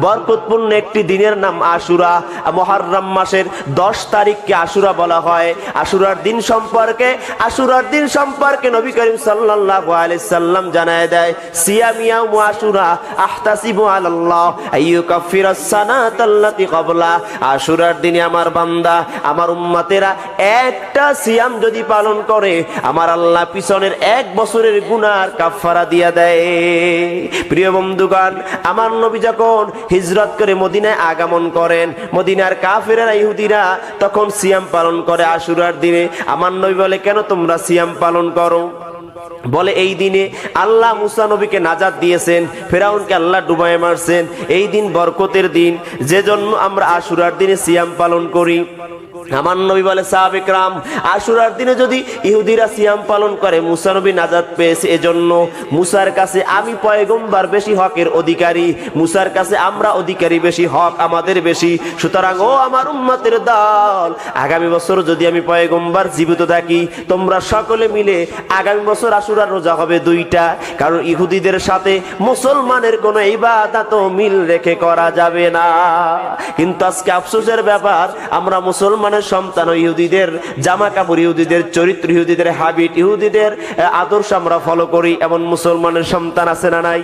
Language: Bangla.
বরকতপূর্ণ একটি দিনের নাম আশুরা। মহারম মাসের দশ তারিখকে আশুরা বলা হয়। আশুরার দিন সম্পর্কে, আশুরার দিন সম্পর্কে নবী করিম সাল্লাম জানায় দেয় আশুরার দিনে আমার বান্দা, আমার উম্মতেরা একটা সিয়াম যদি পালন করে, আমার আল্লাহ পিছনের এক বছরের গুনার কাফফারা দিয়া দেয়। প্রিয় বন্ধুগণ, আমার নবী যখন হিজরত করে মদিনায় আগমন করেন, মদিনার কাফেরা ইহুদিরা তখন সিয়াম পালন করে আশুরার দিনে। আমার নবী বলে, কেন তোমরা সিয়াম পালন করো? বলে, এই দিনে আল্লাহ মুসা নবীকে নাজাদ দিয়েছেন, ফেরাউনকে আল্লাহ ডুবাই মারছেন। এই দিন বরকতের দিন। যে জন্য আমরা আশুরার দিনে সিয়াম পালন করি। আমার নবী বলে সাহাবিক রাম আশুরার দিনে যদি ইহুদিরা সিয়াম পালন করে, মুসা নবী নাজাদ পেয়েছে। এজন্য মুসার কাছে আমি পয়গম্বার বেশি, হকের অধিকারী। মুসার কাছে আমরা অধিকারী বেশি, হক আমাদের বেশি। সুতরাং, ও আমার উম্মতের দল, আগামী বছর যদি আমি পয়গম্বার জীবিত থাকি, তোমরা সকলে মিলে আগামী বছর আশুরার রোজা হবে দুইটা। কারণ ইহুদিদের সাথে মুসলমানের কোনো তো মিল রেখে করা যাবে না। কিন্তু আজকে আফসোসের ব্যাপার, আমরা মুসলমানের সন্তান ইহুদিদের জামা কাপড় ইহুদিদের, চরিত্র ইহুদিদের হাবিট ইহুদিদের আদর্শ আমরা ফলো করি। এমন মুসলমানের সন্তান আছে না নাই?